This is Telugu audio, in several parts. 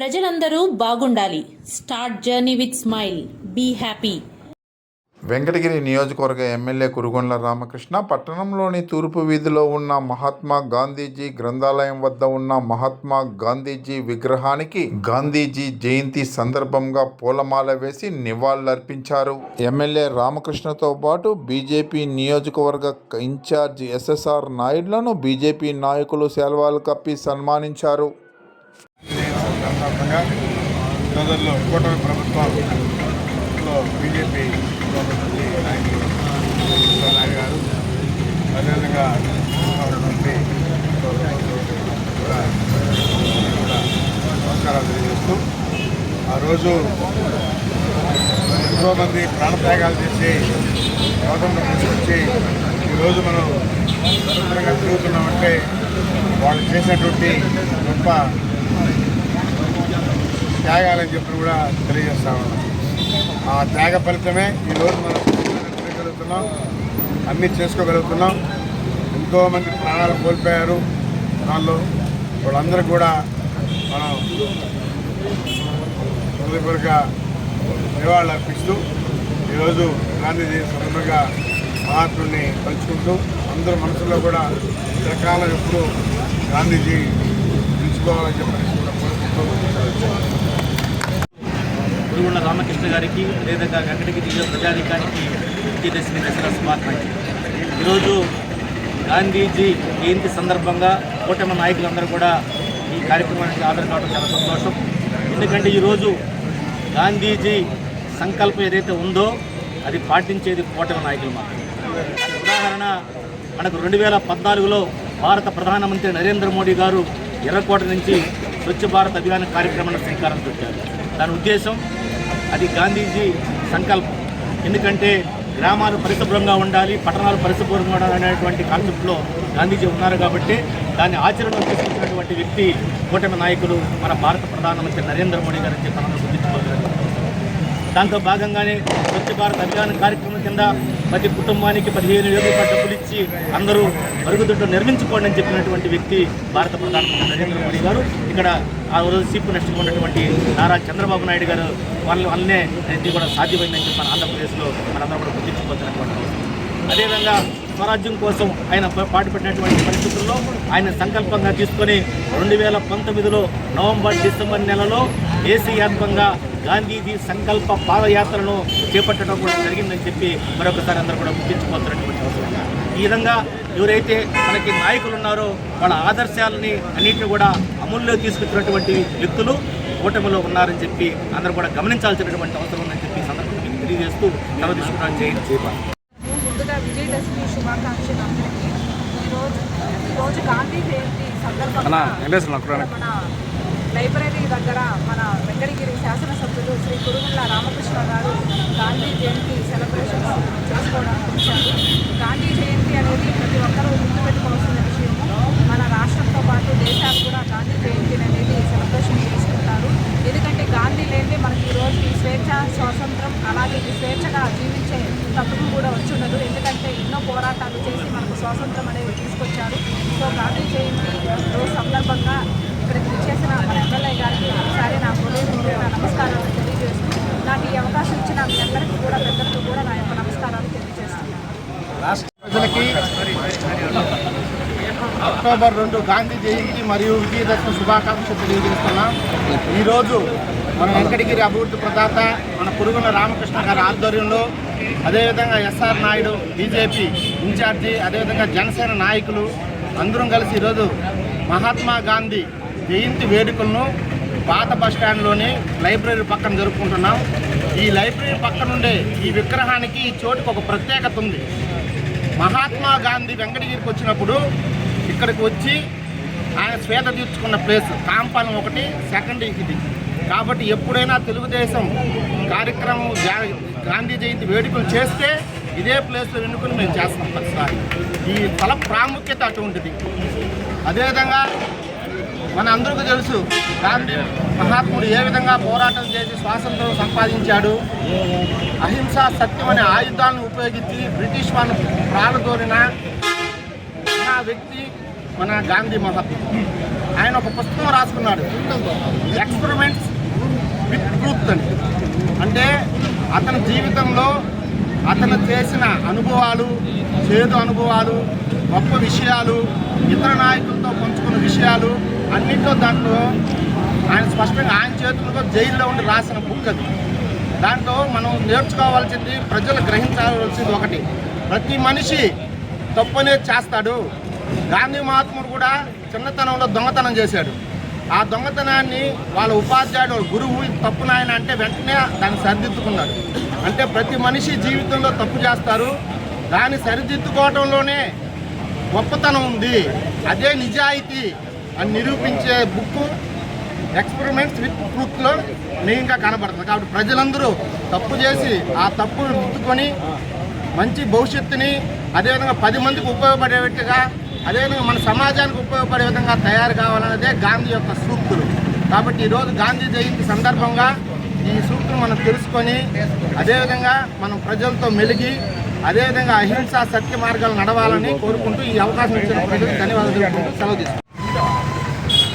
ప్రజలందరూ బాగుండాలి. Start journey with smile. Be happy. Venkatagiri నియోజకవర్గ ఎమ్మెల్యే కురుగొండ్ల రామకృష్ణ పట్టణంలోని తూర్పు వీధిలో ఉన్న మహాత్మా గాంధీజీ గ్రంథాలయం వద్ద ఉన్న మహాత్మా గాంధీజీ విగ్రహానికి గాంధీజీ జయంతి సందర్భంగా పూలమాల వేసి నివాళులర్పించారు. ఎమ్మెల్యే రామకృష్ణతో పాటు బీజేపీ నియోజకవర్గ ఇన్ఛార్జ్ ఎస్ఎస్ఆర్ నాయుడులను బీజేపీ నాయకులు సెల్వాలు కప్పి సన్మానించారు. సందర్భంగా సోదరులు కూటమి ప్రభుత్వంలో బీజేపీ ఉన్నటువంటి నాయకులు నాయుడు గారు అదేవిధంగా ఉన్నటువంటి కూడా నమస్కారాలు తెలియజేస్తూ ఆ రోజు ఎంతో మంది ప్రాణత్యాగాలు చేసి యువతను తీసుకొచ్చి ఈరోజు మనం స్వతంత్రంగా తిరుగుతున్నామంటే వాళ్ళు చేసినటువంటి గొప్ప త్యాగాలని చెప్పి కూడా తెలియజేస్తా ఉన్నాం. ఆ త్యాగ ఫలితమే ఈరోజు మనం చేయగలుగుతున్నాం అన్నీ చేసుకోగలుగుతున్నాం. ఎంతోమంది ప్రాణాలు కోల్పోయారు. దానిలో వాళ్ళందరూ కూడా మనం హృదయపూర్వక నివాళులు అర్పిస్తూ ఈరోజు గాంధీజీ సందర్భంగా మహాత్ముడిని తలుచుకుంటూ అందరి మనసులో కూడా చిరకాలం ఎప్పుడు గాంధీజీ పెంచుకోవాలని చెప్పి కూడా కోరుకుంటూ గురుగుండ రామకృష్ణ గారికి అదేవిధంగా వెంకటగిరి జిల్లా ప్రజానికానికి విజయదశమి దసరా శుభాకాంక్షలు. ఈరోజు గాంధీజీ జయంతి సందర్భంగా కూటమి నాయకులందరూ కూడా ఈ కార్యక్రమానికి హాజరు కావడం చాలా సంతోషం. ఎందుకంటే ఈరోజు గాంధీజీ సంకల్పం ఏదైతే ఉందో అది పాటించేది కూటమి నాయకులు మాత్రం ఉదాహరణ మనకు రెండు వేల పద్నాలుగులో భారత ప్రధానమంత్రి నరేంద్ర మోడీ గారు ఎర్రకోట నుంచి స్వచ్ఛ భారత్ అభియాన్ కార్యక్రమాన్ని శ్రీకారం చుట్టారు దాని ఉద్దేశం అది గాంధీజీ సంకల్పం. ఎందుకంటే గ్రామాలు పరిశుభ్రంగా ఉండాలి పట్టణాలు పరిశుభ్రంగా ఉండాలి అనేటువంటి కాన్సెప్ట్లో గాంధీజీ ఉన్నారు కాబట్టి దాన్ని ఆచరణలో తీసుకొచ్చినటువంటి వ్యక్తి కూటమి నాయకులు మన భారత ప్రధానమంత్రి నరేంద్ర మోడీ గారు చెప్పి మనం గుర్తించుకోగలరు దాంతో భాగంగానే స్వచ్ఛ భారత్ అభియాన్ కార్యక్రమం కింద ప్రతి కుటుంబానికి పదిహేను వేల రూపాయల డబ్బులు ఇచ్చి అందరూ మరుగుదొడ్డు నిర్మించుకోండి అని చెప్పినటువంటి వ్యక్తి భారత ప్రధానమంత్రి నరేంద్ర మోడీ గారు. ఇక్కడ ఆ రోజు సీపు మినిస్టర్ ఉన్నటువంటి నారా చంద్రబాబు నాయుడు గారు వాళ్ళ వల్లనే ఇది కూడా సాధ్యమైందని చెప్పి మన ఆంధ్రప్రదేశ్లో మనందరం కూడా గుర్తించుకోవాల్సినటువంటి అవసరం. అదేవిధంగా స్వరాజ్యం కోసం ఆయన పాటుపడినటువంటి పరిస్థితుల్లో ఆయన సంకల్పంగా తీసుకొని రెండు వేల పంతొమ్మిదిలో నవంబర్ డిసెంబర్ నెలలో దేశీయాత్మకంగా గాంధీజీ సంకల్ప పాదయాత్రను చేపట్టడం కూడా జరిగిందని చెప్పి మరొకసారి అందరూ కూడా గుర్తించుకోవాల్సినటువంటి అవసరం ఈ విధంగా ఎవరైతే మనకి నాయకులు ఉన్నారో వాళ్ళ ఆదర్శాలని అన్నింటినీ కూడా అమల్లో తీసుకొచ్చినటువంటి వ్యక్తులు కూటమిలో ఉన్నారని చెప్పి అందరూ కూడా గమనించాల్సినటువంటి అవసరం ఉందని చెప్పి ఈ సందర్భంగా మీకు తెలియజేస్తూ సెలవు తీసుకున్నాను చేయండి చేప ముందుగా విజయదశమి శుభాకాంక్షలు అందరికీ. ఈరోజు ఈరోజు గాంధీ జయంతి సందర్భంగా మన లైబ్రరీ దగ్గర మన వెంకటగిరి శాసనసభ్యులు శ్రీ కురుగుళ్ళ రామకృష్ణ గారు గాంధీ జయంతి సెలబ్రేషన్స్ చేసుకోవడానికి వచ్చారు గాంధీ జయంతి అనేది ప్రతి ఒక్కరూ గుర్తుపెట్టుకోవాల్సిన విషయము. మన రాష్ట్రంతో పాటు దేశాలు కూడా గాంధీ జయంతి అనేది సెలబ్రేషన్ చేసుకుంటారు ఎందుకంటే గాంధీ లేని మనకి ఈరోజు ఈ స్వేచ్ఛ స్వాతంత్రం అలాగే ఈ స్వేచ్ఛగా జీవించే తప్పులు కూడా వచ్చి ఉండదు ఎందుకంటే ఎన్నో పోరాటాలు చేసి మనకు స్వాతంత్రం అనేది తీసుకొచ్చారు సో గాంధీ జయంతి రోజు సందర్భంగా ఇక్కడికి చేసిన మన ఎమ్మెల్యే గారికి ఒకసారి నా హృదయపూర్వక నమస్కారాలు తెలియజేస్తూ నాకు ఈ అవకాశం ఇచ్చిన మీ అందరికీ కూడా పెద్దలకు కూడా నా యొక్క నమస్కారాలు తెలియజేస్తున్నాను రాష్ట్ర ప్రజలకి అక్టోబర్ రెండు గాంధీ జయంతి మరియు విజయదశమి శుభాకాంక్షలు తెలియజేస్తున్నాం. ఈరోజు మన వెంకటగిరి అభివృద్ధి ప్రదాత మన పురుగుల రామకృష్ణ గారి ఆధ్వర్యంలో అదేవిధంగా ఎస్ఆర్ నాయుడు బీజేపీ ఇన్ఛార్జి అదేవిధంగా జనసేన నాయకులు అందరం కలిసి ఈరోజు మహాత్మా గాంధీ జయంతి వేడుకలను పాత బస్ స్టాండ్లోని లైబ్రరీ పక్కన జరుపుకుంటున్నాం. ఈ లైబ్రరీ పక్కనుండే ఈ విగ్రహానికి ఈ చోటుకు ఒక ప్రత్యేకత ఉంది. మహాత్మా గాంధీ వెంకటగిరికి వచ్చినప్పుడు ఇక్కడికి వచ్చి ఆయన శ్వేత తీర్చుకున్న ప్లేస్ కాంపాలం ఒకటి సెకండ్ ఇది కాబట్టి ఎప్పుడైనా తెలుగుదేశం కార్యక్రమం గాంధీ జయంతి వేడుకలు చేస్తే ఇదే ప్లేస్లో ఎన్నుకుని మేము చేస్తాం ప్రతిసారి. ఈ స్థల ప్రాముఖ్యత అటువంటిది. అదేవిధంగా మన అందరికీ తెలుసు గాంధీ మహాత్ముడు ఏ విధంగా పోరాటం చేసి స్వాతంత్రం సంపాదించాడు? అహింస సత్యం అనే ఆయుధాలను ఉపయోగించి బ్రిటిష్ వాళ్ళను ప్రాణదోరిన వ్యక్తి మన గాంధీ మహాత్మ ఆయన ఒక పుస్తకం రాసుకున్నాడు. ఎక్స్పెరిమెంట్స్ విత్ ట్రూత్ అని. అంటే అతని జీవితంలో అతను చేసిన అనుభవాలు చేదు అనుభవాలు గొప్ప విషయాలు ఇతర నాయకులతో పంచుకున్న విషయాలు అన్నింటిలో దాంట్లో ఆయన స్పష్టంగా ఆయన చేతులతో జైల్లో ఉండి రాసిన బుక్ అది. దాంట్లో మనం నేర్చుకోవాల్సింది ప్రజలు గ్రహించవలసింది ఒకటి. ప్రతి మనిషి తప్పనే చేస్తాడు. గాంధీ మహాత్ముడు కూడా చిన్నతనంలో దొంగతనం చేశాడు. ఆ దొంగతనాన్ని వాళ్ళ ఉపాధ్యాయుడు గురువు తప్పు నాయన అంటే వెంటనే దాన్ని సరిదిద్దుకున్నాడు. అంటే ప్రతి మనిషి జీవితంలో తప్పు చేస్తారు. దాన్ని సరిదిద్దుకోవడంలోనే గొప్పతనం ఉంది. అదే నిజాయితీ అని నిరూపించే బుక్ ఎక్స్పెరిమెంట్స్ విత్ ట్రూత్లో మెయిన్గా కనబడుతుంది. కాబట్టి ప్రజలందరూ తప్పు చేసి ఆ తప్పును దిద్దుకొని మంచి భవిష్యత్తుని అదేవిధంగా పది మందికి ఉపయోగపడేట్టుగా అదేవిధంగా మన సమాజానికి ఉపయోగపడే విధంగా తయారు కావాలన్నదే గాంధీ యొక్క సూక్తులు. కాబట్టి ఈరోజు గాంధీ జయంతి సందర్భంగా ఈ సూక్తులు మనం తెలుసుకొని అదేవిధంగా మనం ప్రజలతో మెలిగి అదేవిధంగా అహింస సత్య మార్గాలు నడవాలని కోరుకుంటూ ఈ అవకాశం ఇచ్చిన ప్రజలకు ధన్యవాదాలు తెలుపుకుంటూ సెలవు తీసుకుంటాం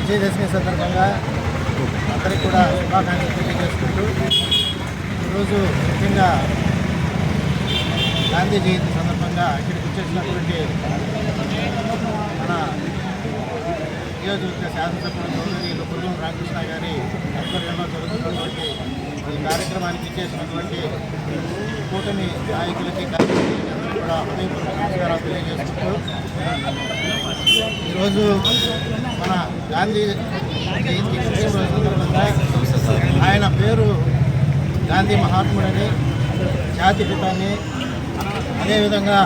విజయదశమి సందర్భంగా అందరికీ కూడా శుభాకాంక్షలు తెలియజేసుకుంటూ ఈరోజు ముఖ్యంగా గాంధీ జయంతి సందర్భంగా ఇక్కడికి వచ్చేసినటువంటి మన నియోజకవర్గ శాసనసభ్యులు గౌరవనీయులు కుర్రం రామకృష్ణ గారి ఆధ్వర్యంలో జరుగుతున్నటువంటి ఈ కార్యక్రమానికి ఇచ్చేసినటువంటి కూటమి నాయకులకి కూడా హృదయపూర్వక నమస్కారాలు తెలియజేసుకుంటూ ఈరోజు మన గాంధీ జయంతి సందర్భంగా ఆయన పేరు గాంధీ మహాత్ముడని జాతి పితాన్ని అదేవిధంగా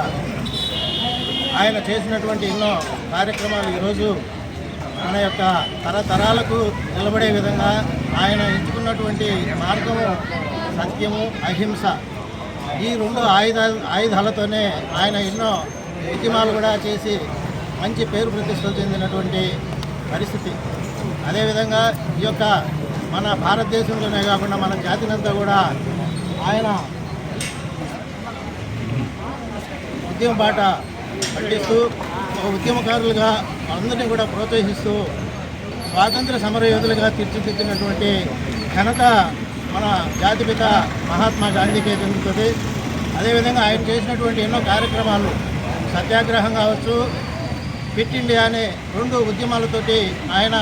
ఆయన చేసినటువంటి ఎన్నో కార్యక్రమాలు ఈరోజు మన యొక్క తరతరాలకు నిలబడే విధంగా ఆయన ఎంచుకున్నటువంటి మార్గము సత్యము అహింస ఈ రెండు ఆయుధ ఆయుధాలతోనే ఆయన ఎన్నో ఉద్యమాలు కూడా చేసి మంచి పేరు ప్రతిష్టలు చెందినటువంటి పరిస్థితి. అదేవిధంగా ఈ యొక్క మన భారతదేశంలోనే కాకుండా మన జాతినంతా కూడా ఆయన ఉద్యమ బాట పట్టిస్తూ ఉద్యమకారులుగా అందరినీ కూడా ప్రోత్సహిస్తూ స్వాతంత్ర సమరయోధులుగా తీర్చిదిద్దినటువంటి ఘనత మన జాతిపిత మహాత్మా గాంధీకే చెందుతుంది. అదేవిధంగా ఆయన చేసినటువంటి ఎన్నో కార్యక్రమాలు సత్యాగ్రహం కావచ్చు ఫిట్ ఇండియా అనే రెండు ఉద్యమాలతోటి ఆయన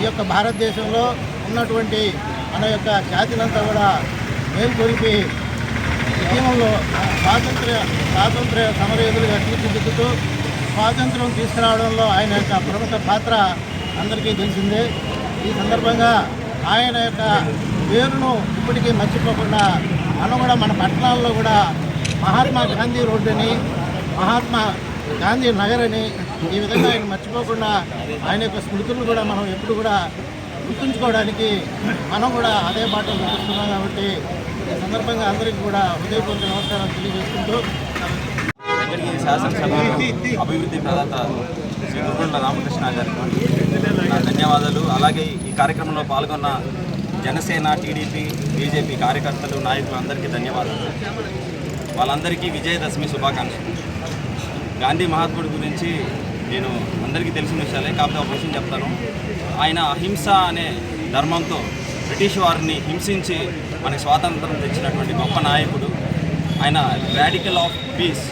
ఈ యొక్క భారతదేశంలో ఉన్నటువంటి మన యొక్క జాతినంతా కూడా మేల్కొలిపి ఉద్యమంలో స్వాతంత్ర స్వాతంత్ర్య సమరయోధులుగా తీర్చిదిద్దుతూ స్వాతంత్రం తీసుకురావడంలో ఆయన యొక్క ప్రముఖ పాత్ర అందరికీ తెలిసిందే. ఈ సందర్భంగా ఆయన యొక్క పేరును ఇప్పటికీ మర్చిపోకుండా మనం కూడా మన పట్టణాల్లో కూడా మహాత్మా గాంధీ రోడ్డుని మహాత్మా గాంధీ నగర్ అని ఈ విధంగా ఆయన మర్చిపోకుండా ఆయన యొక్క స్మృతులు కూడా మనం ఎప్పుడు కూడా గుర్తుంచుకోవడానికి మనం కూడా అదే బాటలో నడుస్తున్నాం కాబట్టి ఈ సందర్భంగా అందరికీ కూడా హృదయపూర్వక నమస్కారం తెలియజేసుకుంటూ అక్కడికి శాసనసభ అభివృద్ధి ప్రదాత శ్రీ గురుగుండ రామకృష్ణ గారికి ధన్యవాదాలు. అలాగే ఈ కార్యక్రమంలో పాల్గొన్న జనసేన టీడీపీ బీజేపీ కార్యకర్తలు నాయకులు అందరికీ ధన్యవాదాలు. వాళ్ళందరికీ విజయదశమి శుభాకాంక్షలు. గాంధీ మహాత్ముడి గురించి నేను అందరికీ తెలిసిన విషయాలే కాకపోతే ఒక విషయం చెప్తాను. ఆయన అహింస అనే ధర్మంతో బ్రిటిష్ వారిని హింసించి మనకి స్వాతంత్రం తెచ్చినటువంటి గొప్ప నాయకుడు. ఆయన రాడికల్ ఆఫ్ పీస్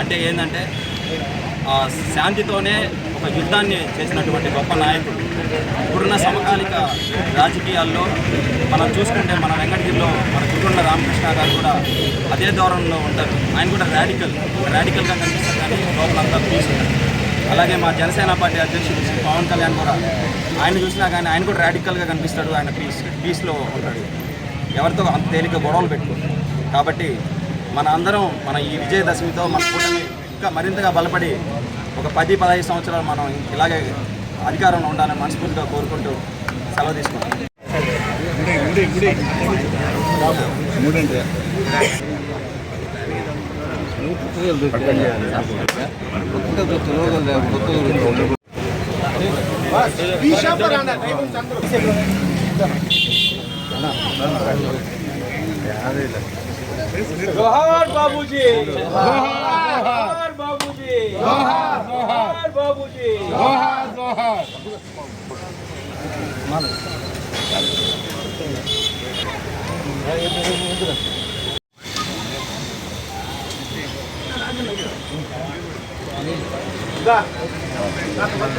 అంటే ఏంటంటే శాంతితోనే ఒక యుద్ధాన్ని చేసినటువంటి గొప్ప నాయకుడు. ఇప్పుడున్న సమకాలిక రాజకీయాల్లో మనం చూసుకుంటే మన వెంకటగిరిలో మన గురుగొండ రామకృష్ణ గారు కూడా అదే ధోరణిలో ఉంటారు. ఆయన కూడా ర్యాడికల్ ర్యాడికల్గా కనిపిస్తారు కానీ లోపలంతా పీస్ అలాగే మా జనసేన పార్టీ అధ్యక్షుడు శ్రీ పవన్ కళ్యాణ్ కూడా ఆయన చూసినా కానీ ఆయన కూడా రాడికల్గా కనిపిస్తాడు ఆయన పీస్ పీస్లో ఉంటాడు. ఎవరితో అంత తేలిక గొడవలు పెట్టుకుంటారు కాబట్టి మన అందరం మన ఈ విజయదశమితో మన కూటమి ఇంకా మరింతగా బలపడి ఒక పది పదహైదు సంవత్సరాలు మనం ఇలాగే అధికారంలో ఉండాలని మనస్ఫూర్తిగా కోరుకుంటూ సెలవు जोहार बाबूजी। जोहार बाबूजी। जोहार जोहार बाबूजी। जोहार जोहार गा गा तो बंद